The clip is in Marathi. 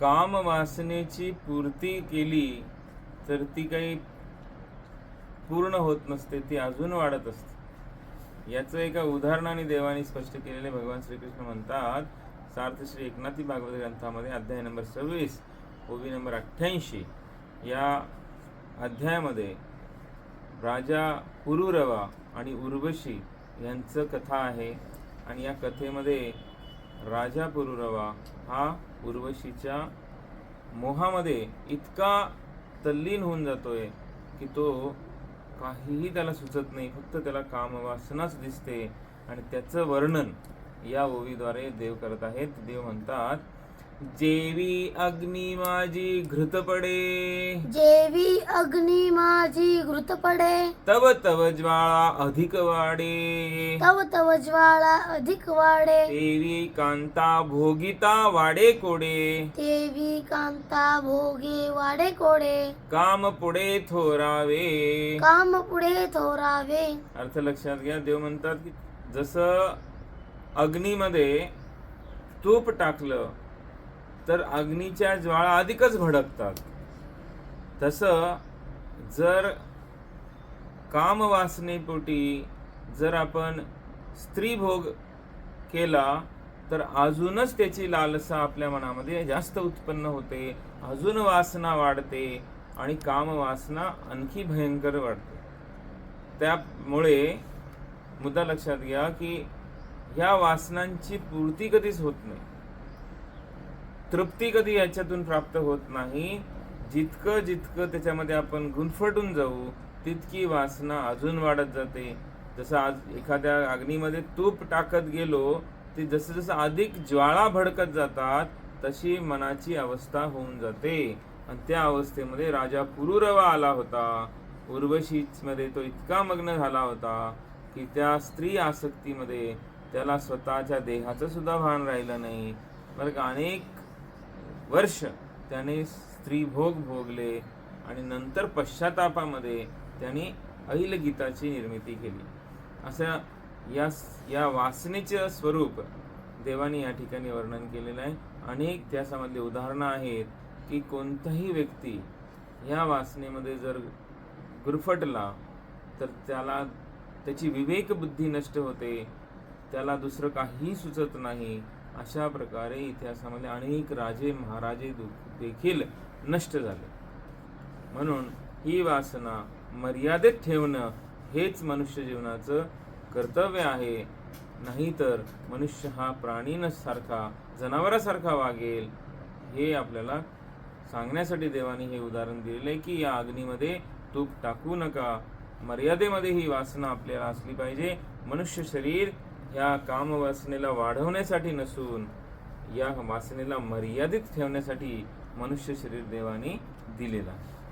काम वासनेची पूर्ती केली तर ती काही पूर्ण होत नसते ती अजून वाढत असते. याचं एका उदाहरणाने देवाने स्पष्ट केलेले भगवान श्रीकृष्ण म्हणतात सार्थ श्री एकनाथी भागवत ग्रंथामध्ये अध्याय नंबर सव्वीस ओवी नंबर अठ्ठ्याऐंशी या अध्यायामध्ये राजा पुरुरवा आणि उर्वशी यांचं कथा आहे. आणि या कथेमध्ये राजा पुरुरवा हा उर्वशीच्या मोहामध्ये इतका तल्लीन होऊन जातोय की तो काहीही त्याला सुचत नाही. फक्त त्याला कामवासनाच दिसते आणि त्याचं वर्णन या ओवीद्वारे देव करत आहेत. देव म्हणतात जेवी अग्नी माझी घृत पडे. जेवी अग्नी माझी घृत पडे. तव तव ज्वाळा अधिक वाडे तव तव ज्वाळा अधिक वाढे. देवी कांता भोगिता वाडे कोडे. देवी कांता भोगे वाडे कोडे. काम पुढे थोरावे. काम पुढे थोरावे. अर्थ लक्षात घ्या. देव म्हणतात की जसं अग्नीमध्ये तूप टाकलं तर अग्नीच्या ज्वाळा अधिकच भडकतात. तसं जर कामवासनेपोटी जर आपण स्त्रीभोग केला तर अजूनच त्याची लालसा आपल्या मनामध्ये जास्त उत्पन्न होते अजून वासना वाढते आणि कामवासना आणखी भयंकर वाढते. त्यामुळे मुद्दा लक्षात घ्या की ह्या वासनांची पूर्ती कधीच होत नाही. तृप्ती कधी याच्यातून प्राप्त होत नाही. जितकं जितकं त्याच्यामध्ये आपण गुंफटून जाऊ तितकी वासना अजून वाढत जाते. जसं आज एखाद्या अग्नीमध्ये तूप टाकत गेलो ते जसं जसं अधिक ज्वाळा भडकत जातात तशी मनाची अवस्था होऊन जाते. आणि त्या अवस्थेमध्ये राजा पुरुरवा आला होता. उर्वशीमध्ये तो इतका मग्न झाला होता की त्या स्त्री आसक्तीमध्ये त्याला स्वतःच्या देहाचं सुद्धा भान राहिलं नाही. बरं का अनेक वर्ष त्याने स्त्रीभोग भोगले आणि नंतर पश्चातापामध्ये त्याने अहिल गीताची निर्मिती केली. असं या या वासनेचं स्वरूप देवाने या ठिकाणी वर्णन केलेलं आहे. अनेक त्याच्यामधले उदाहरणं आहेत की कोणताही व्यक्ती ह्या वासनेमध्ये जर गुरफटला तर त्याला त्याची विवेक बुद्धी नष्ट होते त्याला दुसरं काही सुचत नाही अशा प्रकारे इतिहासामध्ये अनेक राजे महाराजे दु- देखील नष्ट झाले. म्हणून ही वासना मर्यादेत ठेवणं हेच मनुष्य जीवनाचं कर्तव्य आहे. नाहीतर मनुष्य हा प्राणीनसारखा जनावरासारखा वागेल. हे आपल्याला सांगण्यासाठी देवाने हे उदाहरण दिलेलं आहे की या अग्नीमध्ये तूप टाकू नका. मर्यादेमध्ये ही वासना आपल्याला असली पाहिजे. मनुष्य शरीर ह्या कामवासनेला वाढवण्यासाठी नसून या वासनेला मर्यादित ठेवण्यासाठी मनुष्य शरीर देवाने दिलेला आहे.